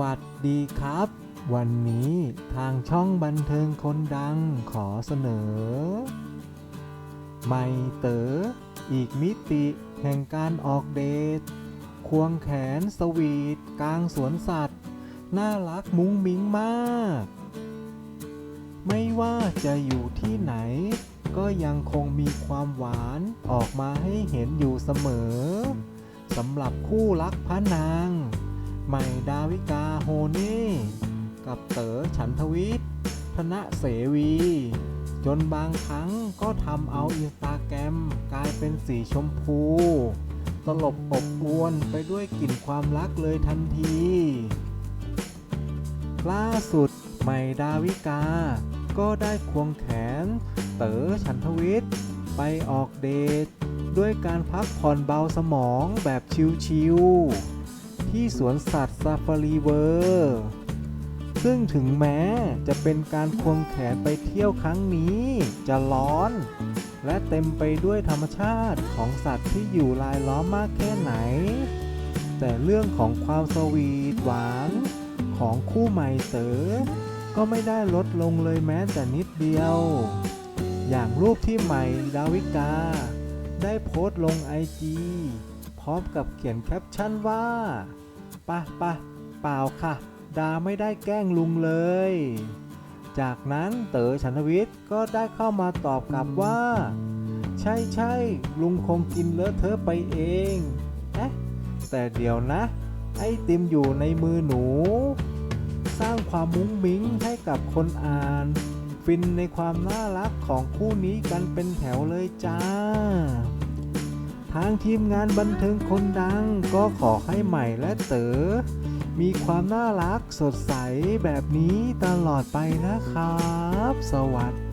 วัสดีครับ วันนี้ทางช่องบันเทิงคนดังขอเสนอ ไม่เต๋ออีกมิติแห่งการออกเดท ควงแขนสวีทกลางสวนสัตว์ น่ารักมุ้งมิ้งมาก ไม่ว่าจะอยู่ที่ไหน ก็ยังคงมีความหวานออกมาให้เห็นอยู่เสมอสำหรับคู่รักพระนาง ใหม่ดาวิกาโฮเน่กับเต๋อฉันทวิทย์ธนเสวี จนบางครั้งก็ทำเอาอินสตาแกรมกลายเป็นสีชมพู ตลบอบอวนไปด้วยกลิ่นความรักเลยทันที ล่าสุดใหม่ดาวิกา ก็ได้ควงแขน เต๋อฉันทวิทย์ไปออกเดท ด้วยการพักผ่อนเบาสมองแบบชิลๆ ที่สวนสัตว์ซาฟารีเวิร์ซึ่งถึงแม้จะเป็นการควงแขนไปเที่ยวครั้งนี้จะร้อน และเต็มไปด้วยธรรมชาติของสัตว์ที่อยู่รายล้อมมากแค่ไหน แต่เรื่องของความสวีทหวานของคู่ใหม่เต๋อก็ไม่ได้ลดลงเลยแม้แต่นิดเดียว อย่างรูปที่ใหม่ดาวิกา ได้โพสต์ลงไอจี พร้อมกับเขียนแคปชั่นว่าปะปะเปล่าค่ะ ดาไม่ได้แกล้งลุงเลย จากนั้นเต๋อฉันวิทย์ก็ได้เข้ามาตอบกลับว่า ใช่ใช่ลุงคงกินเลอะเทอะไปเองเอ๊ะแต่เดี๋ยวนะ ไอติมอยู่ในมือหนู สร้างความมุ้งมิ้งให้กับคนอ่าน ฟินในความน่ารักของคู่นี้กันเป็นแถวเลยจ้า ทางทีมงานบันเทิงคนดัง ก็ขอให้ใหม่และเต๋อ มีความน่ารักสดใสแบบนี้ตลอดไปนะครับ สวัสดี